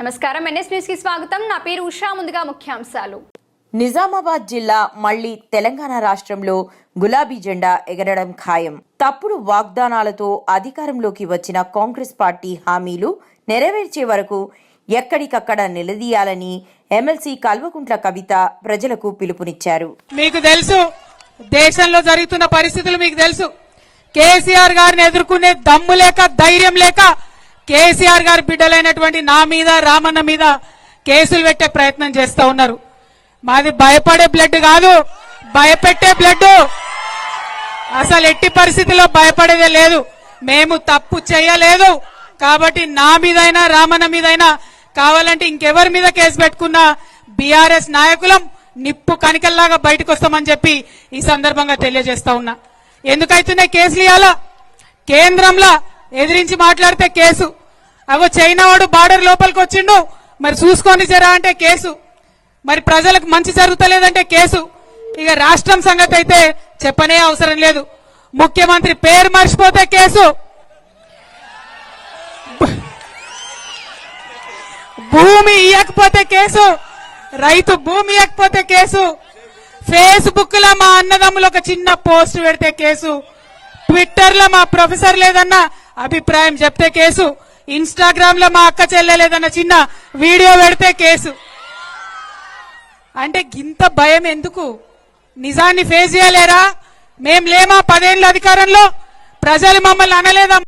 నమస్కారం. ఎన్ఎస్ న్యూస్కి స్వాగతం. నా పేరు ఉషా. ముందుగా ముఖ్యాంశాలు. నిజామాబాద్ జిల్లా మళ్ళీ తెలంగాణ రాష్ట్రంలో గులాబీ జెండా ఎగరడం ఖాయం. తప్పుడు వాగ్దానాలతో అధికారంలోకి వచ్చిన కాంగ్రెస్ పార్టీ హామీలు నెరవేర్చే వరకు ఎక్కడికక్కడ నిలదీయాలని ఎమ్మెల్సీ కల్వకుంట్ల కవిత ప్రజలకు పిలుపునిచ్చారు. మీకు తెలుసు దేశంలో జరుగుతున్న పరిస్థితులు మీకు తెలుసు. కేసీఆర్ గారిని ఎదుర్కొనే దమ్ము లేక ధైర్యం లేక కేసీఆర్ గారి బిడ్డలైనటువంటి నా మీద రామన్న మీద కేసులు పెట్టే ప్రయత్నం చేస్తూ ఉన్నారు. మాది భయపడే బ్లడ్ కాదు భయపెట్టే బ్లడ్ అసలు ఎట్టి పరిస్థితిలో భయపడేదే లేదు. మేము తప్పు చేయలేదు. కాబట్టి నా మీదైనా రామన్న మీదైనా కావాలంటే ఇంకెవరి మీద కేసు పెట్టుకున్నా బీఆర్ఎస్ నాయకులం నిప్పు కనికల్లాగా బయటకు వస్తామని చెప్పి ఈ సందర్భంగా తెలియజేస్తా ఉన్నా. ఎందుకైతేనే కేసులు ఇవ్వాలా కేంద్రంలో ఎదిరించి మాట్లాడితే కేసు. అగో చైనా వాడు బార్డర్ లోపలికి వచ్చిండు. మరి చూసుకొని జరా అంటే కేసు. మరి ప్రజలకు మంచి జరుగుతలేదంటే కేసు. ఇక రాష్ట్రం సంగతి అయితే చెప్పనే అవసరం లేదు. ముఖ్యమంత్రి పేరు మర్చిపోతే కేసు. భూమి ఇయ్యకపోతే కేసు. రైతు భూమి ఇవ్వకపోతే కేసు. ఫేస్బుక్లో మా అన్నదమ్ములు ఒక చిన్న పోస్ట్ పెడితే కేసు. ట్విట్టర్లో మా ప్రొఫెసర్ లేదన్నా అభిప్రాయం చెప్తే కేసు. ఇన్స్టాగ్రామ్లో మా అక్క చెల్లెలేదన్న చిన్న వీడియో పెడితే కేసు. అంటే గింత భయం ఎందుకు? నిజాన్ని ఫేస్ చేయలేరా? మేం లేమా పదేళ్ళ అధికారంలో? ప్రజలు మమ్మల్ని అనలేదా?